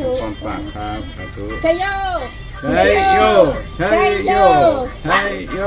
ทุกคนฝากครับสาธุ ชัยโย ชัยโย ชัยโย ชัยโย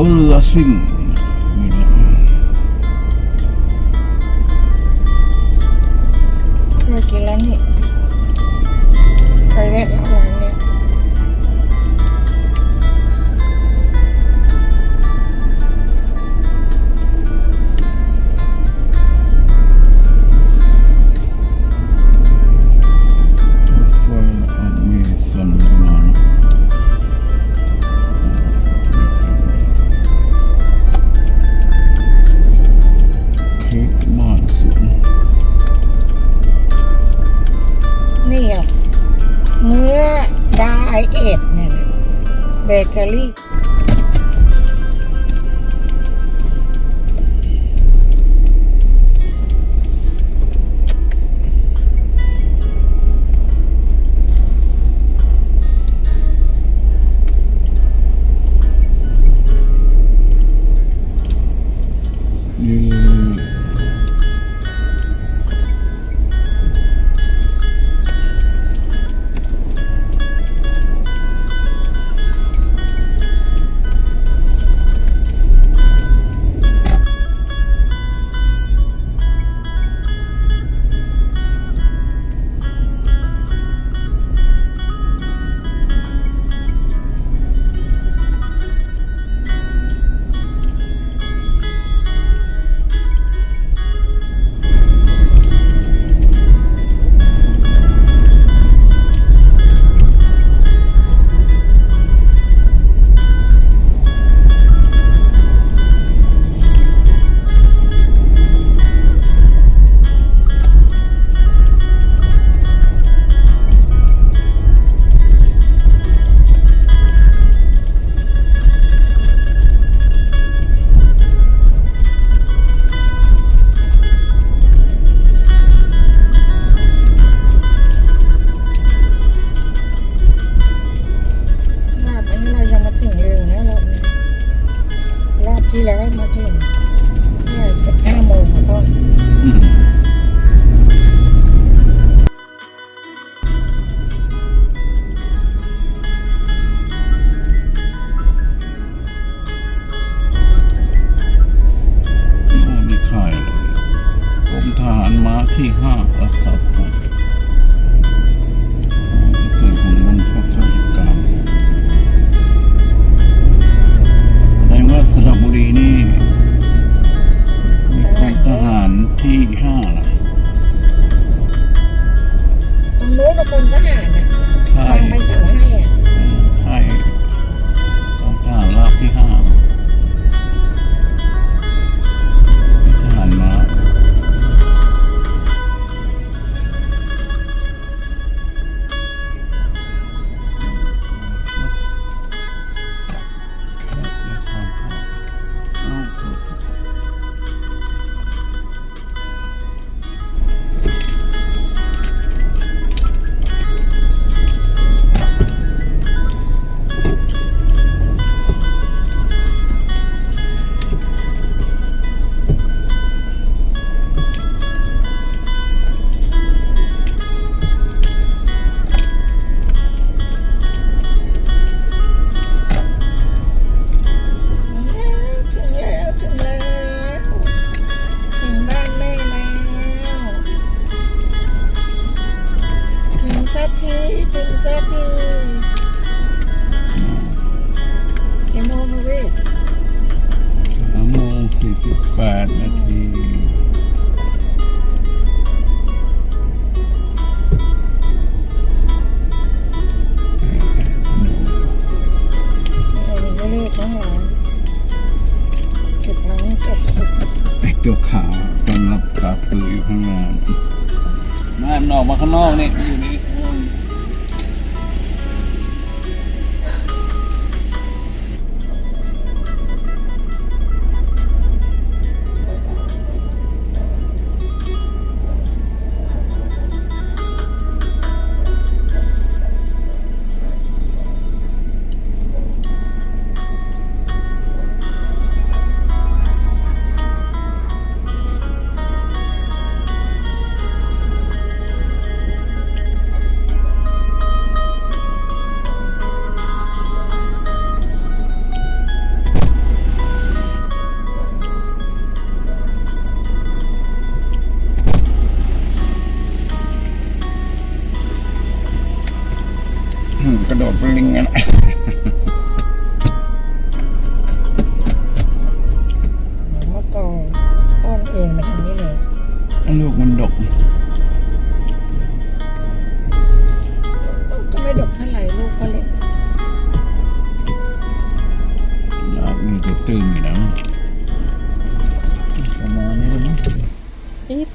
ก๋ นียเนื้อดาไอเอ็ดเนี่ยนะเบเกอรี่นี่ Gila kan, macam ni. ไอตัวขาวกำลังตาปืออยู่ข้างล่างมาออกมาข้างนอกนี่อยู่นี่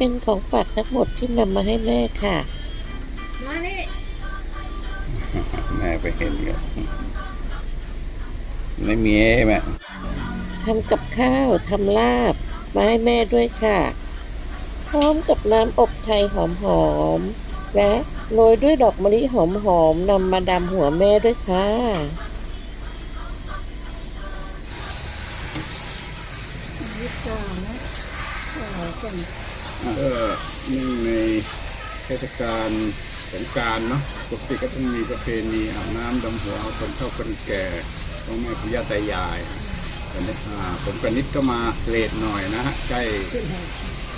เป็นของฝากทั้งหมดที่นำมาให้แม่ค่ะ มานี่แม่ไปเห็นกันไม่มีเอ้แม่ทำกับข้าวทำลาบ มาให้แม่ด้วยค่ะ พร้อมกับน้ำอบไทยหอมๆ และโรยด้วยดอกมะลิหอมๆนำมาดำหัวแม่ด้วยค่ะยี่สิบสามนะสาว เป็นเออนี่งในเทศกาลสงการเนาะปกติก็ต้องมีประเพณีอาบน้ำดำหัวคนเฒ่าคนแก่ต้องแม่ปู่ย่าตายายแต่เนี่ยอ่าผมกับนิดก็มาเลทหน่อยนะฮะใกล้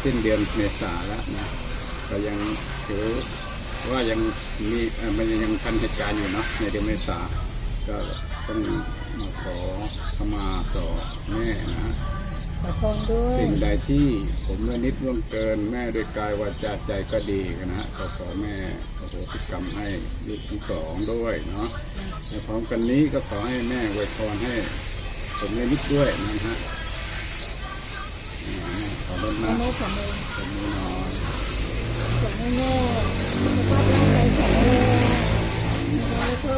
สิ้นเดือนเมษาแล้วนะก็ยังถือว่ายังมีเอ่อมันยังทันเหตุการณ์อยู่เนาะในเดือนเมษาก็ต้องมาขอขมาต่อแม่นะ ขอพรด้วย สิ่งใดที่ผมและนิดร่วงเกินแม่โดยกายวาจาใจก็ดีนะฮะก็ขอแม่โอโหสิกรรมให้ลูกทั้งสองด้วยเนาะในพร้อมกันนี้ก็ขอให้แม่อวยพรให้ ผมและนิดด้วยนะฮะอ่าแม่ขอรดแม่นะแม่ขอมือผมมือนอน ขอแม่แม่สุขภาพร่างกายแข็งแรงแล้วก็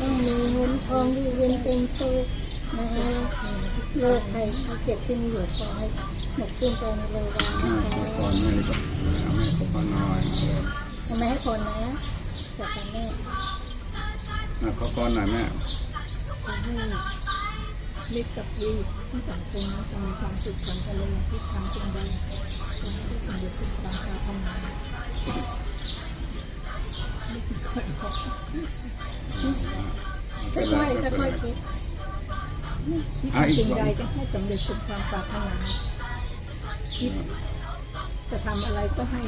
ต้องมีเงินทองอยู่เย็นเป็นสุขนะคะ โรคภัยไข้เจ็บที่มีอยู่ขอให้หมดสิ้นไปในเร็ววันอ่านะขอคะพรแม่ดีกว่าเอาแม่ขอพรหน่อยเอาเลยทำไมให้คนนะจากกันแม่อะขอพรหน่อยแม่ขอให้มิตรกับดีทั้งสองคนนะจะมีความสุขสันต์เลยที่ทำสิ่งใดขอให้ได้สำเร็จสุดความปรารถนาค่อยๆค่อยๆคิด ที่ทำสิ่งใดจะให้สำเร็จสุดความปรารถนาคิดจะทำอะไรก็ให้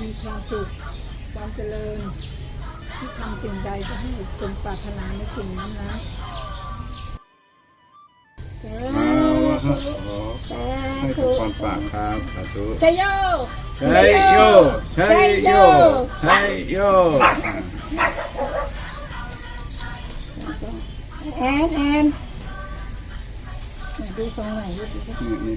มีความสุขความเจริญที่ทำสิ่งใดก็ให้สมปรารถนาในสิ่งนั้นนะสาเอาละครับธุขอสาให้สธุมความปรากครับสาธุชัยโยชัยโยชัยโยชัยโย แอนแอนดูทรงหน่ดูดินี่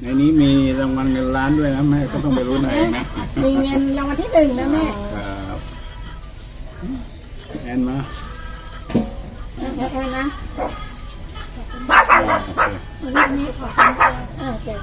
ในนี้มีรางวัลเงินล้านด้วยนะแม่ก็ต้องไปรู้หนเองนะมีเงินรางวัลที่หนึ่งนะแม่ครับแอนมาแอนนะมาอันนี้ขอเออเจ๊